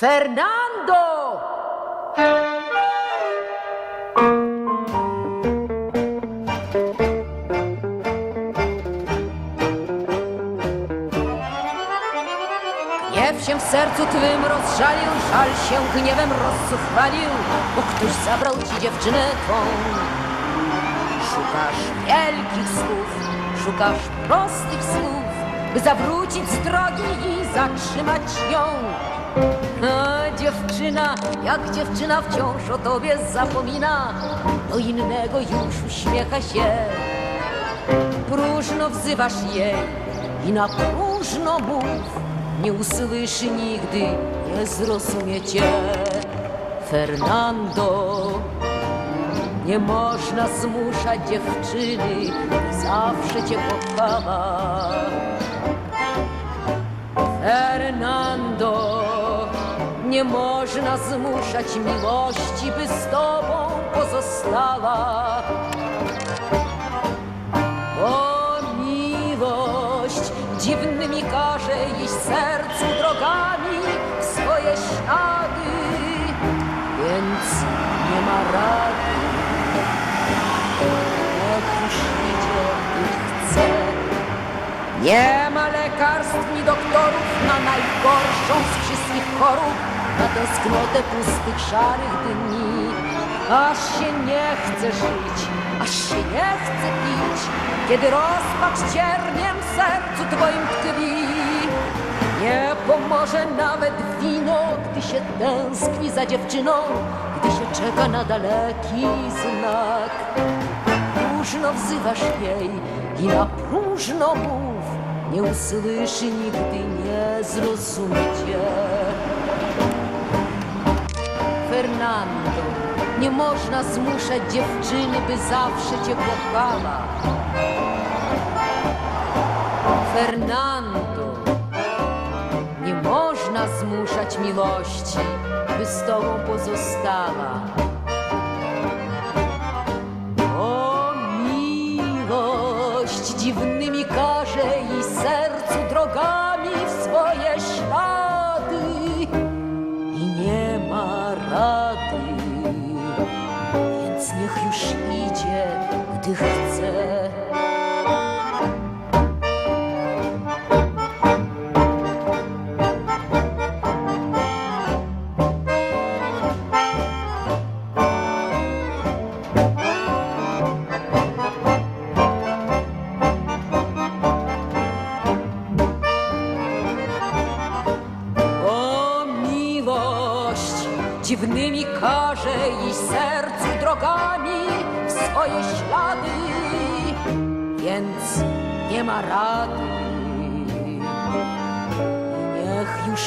Fernando! Gniew się w sercu twym rozżalił, żal się gniewem rozzuchwalił, bo ktoś zabrał ci dziewczynę twą. Szukasz wielkich słów, szukasz prostych słów, by zawrócić z drogi i zatrzymać ją. A dziewczyna, jak dziewczyna wciąż o tobie zapomina, do innego już uśmiecha się. Próżno wzywasz jej i na próżno mów, nie usłyszy nigdy, nie zrozumie cię. Fernando, nie można zmuszać dziewczyny, zawsze cię kochała. Nie można zmuszać miłości, by z tobą pozostała. O miłość dziwnymi każe iść sercu drogami swoje ślady, więc nie ma rady. Niech już idzie, gdy chce. Nie ma lekarstw ni doktorów na najgorszą z wszystkich chorób, na tęsknotę pustych, szarych dni. Aż się nie chce żyć, aż się nie chce pić, kiedy rozpacz cierniem w sercu twoim tkwi. Nie pomoże nawet wino, gdy się tęskni za dziewczyną, gdy się czeka na daleki znak próżno wzywasz jej i na próżno mów, nie usłyszy nigdy, nie zrozumie cię. Fernando, nie można zmuszać dziewczyny, by zawsze cię kochała. Fernando, nie można zmuszać miłości, by z tobą pozostała. O miłość dziwnymi każe i sercu rady, więc niech już idzie, gdy chce. Dziwnymi każe i sercu drogami w swoje ślady, więc nie ma rady. Niech już